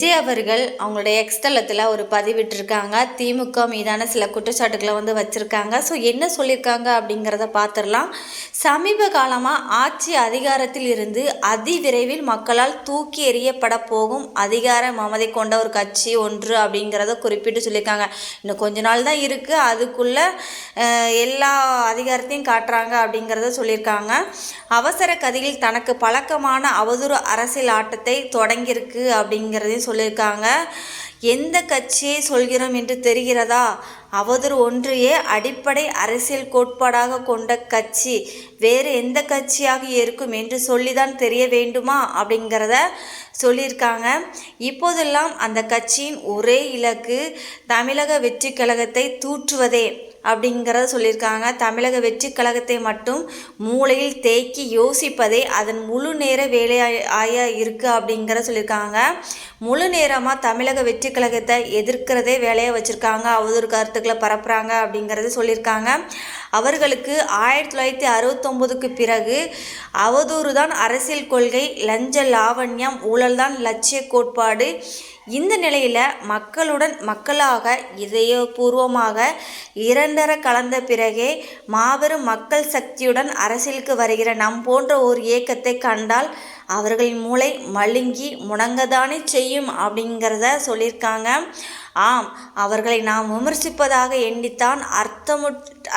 விஜய் அவர்கள் அவங்களுடைய எக்ஸ்தலத்தில் ஒரு பதிவிட்டிருக்காங்க. திமுக மீதான சில குற்றச்சாட்டுகளை வந்து வச்சுருக்காங்க. ஸோ என்ன சொல்லியிருக்காங்க அப்படிங்கிறத பார்த்துடலாம் சமீப காலமாக ஆட்சி அதிகாரத்தில் இருந்து அதிவிரைவில் மக்களால் தூக்கி எறியப்பட போகும் அதிகார மமதை கொண்ட ஒரு கட்சி ஒன்று அப்படிங்கிறத குறிப்பிட்டு சொல்லியிருக்காங்க இன்னும் கொஞ்ச நாள் தான் இருக்குது அதுக்குள்ளே எல்லா அதிகாரத்தையும் காட்டுறாங்க அப்படிங்கிறத சொல்லியிருக்காங்க அவசர கதியில் தனக்கு பழக்கமான அவதூறு அரசியல் ஆட்டத்தை தொடங்கியிருக்கு அப்படிங்கிறதையும் சொல்லியிருக்காங்க. எந்த கட்சியை சொல்கிறோம் என்று தெரிகிறதா? அவதூறு ஒன்றையே அடிப்படை அரசியல் கோட்பாடாக கொண்ட கட்சி. வேறு எந்த கட்சியாக இருக்கும் என்று சொல்லிதான் தெரிய வேண்டுமா? அப்படிங்கிறத சொல்லியிருக்காங்க. இப்போதெல்லாம் அந்த கட்சியின் ஒரே இலக்கு தமிழக வெற்றி கழகத்தை தூற்றுவதே. அப்படிங்கிறத சொல்லியிருக்காங்க. தமிழக வெற்றி கழகத்தை மட்டும் மூளையில் தேக்கி யோசிப்பதே அதன் முழு நேர வேலையாக இருக்குது அப்படிங்கிற சொல்லியிருக்காங்க. முழு நேரமாக தமிழக வெற்றி கழகத்தை எதிர்க்கிறதே வேலையாக வச்சுருக்காங்க. அவதூறு கருத்துக்களை பரப்புகிறாங்க அப்படிங்கிறத சொல்லியிருக்காங்க. அவர்களுக்கு ஆயிரத்தி தொள்ளாயிரத்தி அறுபத்தொம்போதுக்கு பிறகு அவதூறு தான் அரசியல் கொள்கை லஞ்ச லாவண்யம் ஊழல் தான் லட்சிய கோட்பாடு இந்த நிலையில் மக்களுடன் மக்களாக இதயபூர்வமாக இரண்டர கலந்த பிறகே மாபெரும் மக்கள் சக்தியுடன் அரசியலுக்கு வருகிற நம் போன்ற ஒரு இயக்கத்தை கண்டால் அவர்களின் மூளை மழுங்கி முடங்கதானே செய்யும் அப்படிங்கிறத சொல்லியிருக்காங்க. ஆம் அவர்களை நாம் விமர்சிப்பதாக எண்ணித்தான் அர்த்தமு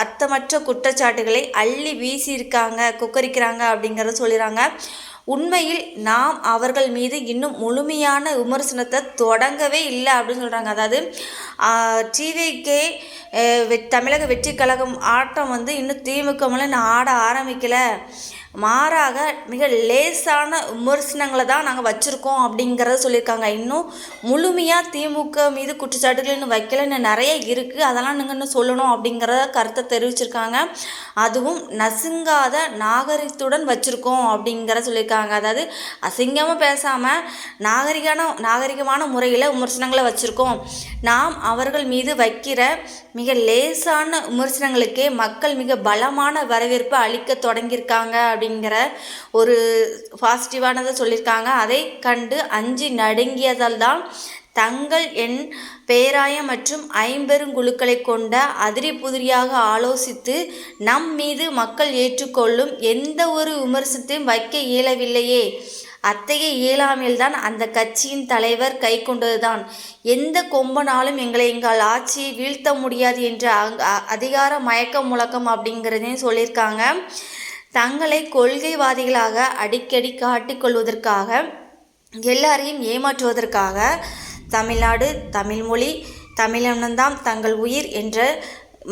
அர்த்தமற்ற குற்றச்சாட்டுகளை அள்ளி வீசியிருக்காங்க குக்கரிக்கிறாங்க அப்படிங்கிறத சொல்லிடுறாங்க உண்மையில் நாம் அவர்கள் மீது இன்னும் முழுமையான விமர்சனத்தை தொடங்கவே இல்லை அப்படின்னு சொல்கிறாங்க அதாவது டிவிகே தமிழக வெற்றி கழகம் ஆட்டம் வந்து இன்னும் திமுக மேலே ஆட ஆரம்பிக்கலை. மாறாக மிக லேசான விமர்சனங்களை தான் நாங்கள் வச்சுருக்கோம் அப்படிங்கிறத சொல்லியிருக்காங்க. இன்னும் முழுமையாக திமுக மீது குற்றச்சாட்டுகள் இன்னும் வைக்கல இன்னும் நிறைய இருக்குது அதெல்லாம் நீங்கள் இன்னும் சொல்லணும் அப்படிங்கிறத கருத்தை தெரிவிச்சிருக்காங்க. அதுவும் நசுங்காத நாகரிகத்துடன் வச்சுருக்கோம் அப்படிங்கிற சொல்லியிருக்காங்க. அதாவது அசிங்கமாக பேசாமல் நாகரிகான நாகரிகமான முறையில் விமர்சனங்களை வச்சுருக்கோம். நாம் அவர்கள் மீது வைக்கிற மிக லேசான விமர்சனங்களுக்கே மக்கள் மிக பலமான வரவேற்பு அளிக்க தொடங்கியிருக்காங்க அப்படிங்கிற ஒரு பாசிட்டிவானதை சொல்லியிருக்காங்க. அதை கண்டு அஞ்சு நடுங்கியதால் தான் தங்கள் என் பேராயம் மற்றும் ஐம்பெருங்குழுக்களை கொண்ட அதிரி புதிரியாக ஆலோசித்து நம் மீது மக்கள் ஏற்றுக்கொள்ளும் எந்த ஒரு விமர்சனத்தையும் வைக்க இயலவில்லையே. அத்தகைய இயலாமையில்தான் அந்த கட்சியின் தலைவர் கை கொண்டதுதான். எந்த கொம்பனாலும் எங்களை எங்கள் ஆட்சியை வீழ்த்த முடியாது என்ற அதிகார மயக்க முழக்கம் அப்படிங்கிறதையும் சொல்லியிருக்காங்க. தங்களை கொள்கைவாதிகளாக அடிக்கடி காட்டிக்கொள்வதற்காக எல்லாரையும் ஏமாற்றுவதற்காக தமிழ்நாடு தமிழ்மொழி தமிழனம்தான் தங்கள் உயிர் என்ற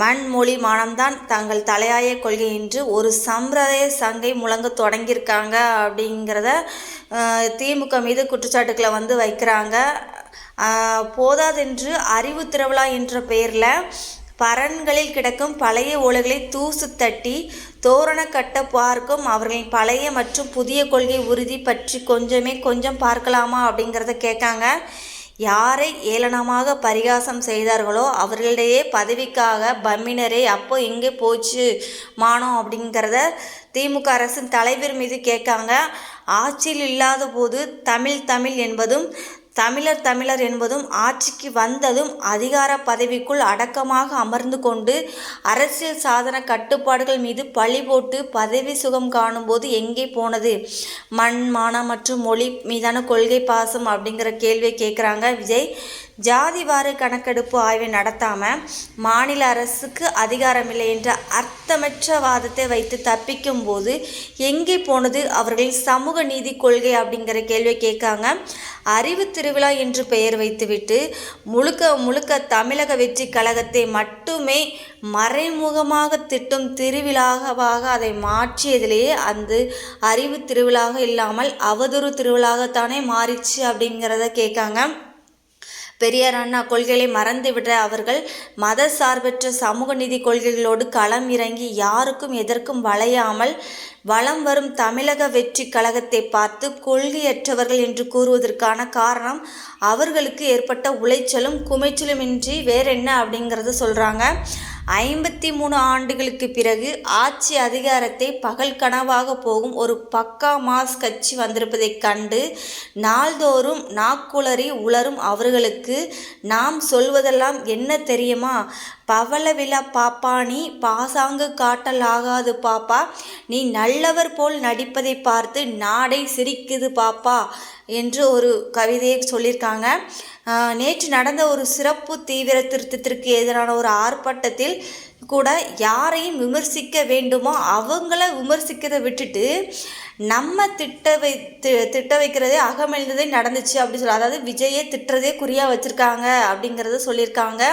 மண்மொழி மானம்தான் தங்கள் தலையாய கொள்கை என்று ஒரு சம்பிரதாய சங்கை முழங்க தொடங்கியிருக்காங்க அப்படிங்கிறத திமுக மீது குற்றச்சாட்டுக்களை வந்து வைக்கிறாங்க. போதாதென்று அறிவு திருவிழா என்ற பெயரில் பரன்களில் கிடக்கும் பழைய ஓலைகளை தூசு தட்டி தோரண கட்ட பார்க்கும் அவர்களின் பழைய மற்றும் புதிய கொள்கை உறுதி பற்றி கொஞ்சமே கொஞ்சம் பார்க்கலாமா அப்படிங்கிறத கேட்காங்க யாரை ஏளனமாக பரிகாசம் செய்தார்களோ அவர்களிடையே பதவிக்காக பம்மினரே அப்போ எங்கே போச்சு மானோம் அப்படிங்கிறத திமுக அரசின் தலைவர் மீது கேட்காங்க ஆட்சியில் இல்லாத போது தமிழ் தமிழ் என்பதும் தமிழர் தமிழர் என்பதும் ஆட்சிக்கு வந்ததும் அதிகார பதவிக்குள் அடக்கமாக அமர்ந்து கொண்டு அரசியல் சாதன கட்டுப்பாடுகள் மீது பழி போட்டு பதவி சுகம் காணும்போது எங்கே போனது? மண் மானம் மற்றும் மொழி மீதான கொள்கை பாசம் அப்படிங்கிற கேள்வியை கேட்குறாங்க விஜய். ஜாதிவார கணக்கெடுப்பு ஆய்வை நடத்தாமல் மாநில அரசுக்கு அதிகாரமில்லை என்ற அர்த்தமற்ற வாதத்தை வைத்து தப்பிக்கும் போது எங்கே போனது அவர்களின் சமூக நீதி கொள்கை அப்படிங்கிற கேள்வியை கேட்காங்க. அறிவு திருவிழா என்று பெயர் வைத்துவிட்டு முழுக்க முழுக்க தமிழக வெற்றி கழகத்தை மட்டுமே மறைமுகமாக திட்டும் திருவிழாவாக அதை மாற்றியதிலேயே அந்த அறிவு திருவிழாக இல்லாமல் அவதூறு திருவிழாகத்தானே மாறிச்சு அப்படிங்கிறத கேட்காங்க. பெரியார் அண்ணா கொள்கைகளை மறந்துவிட அவர்கள் மத சார்பற்ற சமூக நிதி கொள்கைகளோடு களம் இறங்கி யாருக்கும் எதற்கும் வளையாமல் வலம் வரும் தமிழக வெற்றி கழகத்தை பார்த்து கொள்கையற்றவர்கள் என்று கூறுவதற்கான காரணம் அவர்களுக்கு ஏற்பட்ட உளைச்சலும் குமைச்சலுமின்றி வேறென்ன அப்படிங்கிறத சொல்கிறாங்க ஐம்பத்தி மூணு ஆண்டுகளுக்கு பிறகு ஆட்சி அதிகாரத்தை பகல் கனவாக போகும் ஒரு பக்கா மாஸ் கட்சி வந்திருப்பதைக் கண்டு நாள்தோறும் நாக்குளறி உளரும் அவர்களுக்கு நாம் சொல்வதெல்லாம் என்ன தெரியுமா? பவள விழா பாப்பா நீ பாசாங்கு காட்டல் ஆகாது பாப்பா. நீ நல்லவர் போல் நடிப்பதை பார்த்து நாடை சிரிக்குது பாப்பா என்று ஒரு கவிதையை சொல்லியிருக்காங்க. நேற்று நடந்த ஒரு சிறப்பு தீவிர திருத்தத்திற்கு எதிரான ஒரு ஆர்ப்பாட்டத்தில் கூட யாரையும் விமர்சிக்க வேண்டுமோ அவங்கள விமர்சிக்கிறதை விட்டுட்டு நம்ம திட்ட வை திட்ட வைக்கிறதே அகமெழுந்ததே நடந்துச்சு அப்படி சொல்லி அதாவது விஜயை திட்டுறதே குறியாக வச்சுருக்காங்க அப்படிங்கிறத சொல்லியிருக்காங்க.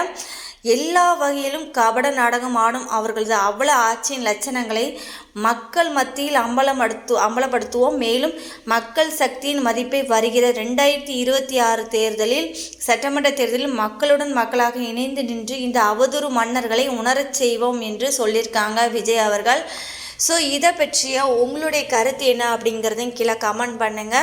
எல்லா வகையிலும் கபட நாடகம் ஆடும் அவர்களது அவல ஆட்சியின் லட்சணங்களை மக்கள் மத்தியில் அம்பலப்படுத்து அம்பலப்படுத்துவோம். மேலும் மக்கள் சக்தியின் மதிப்பை வருகிற ரெண்டாயிரத்தி இருபத்தி ஆறு தேர்தலில் சட்டமன்ற தேர்தலில் மக்களுடன் மக்களாக இணைந்து நின்று இந்த அவதூறு மன்னர்களை உணரச் செய்வோம் என்று சொல்லியிருக்காங்க விஜய் அவர்கள். ஸோ இதை பற்றிய உங்களுடைய கருத்து என்ன அப்படிங்கிறதையும் கீழே கமெண்ட் பண்ணுங்கள்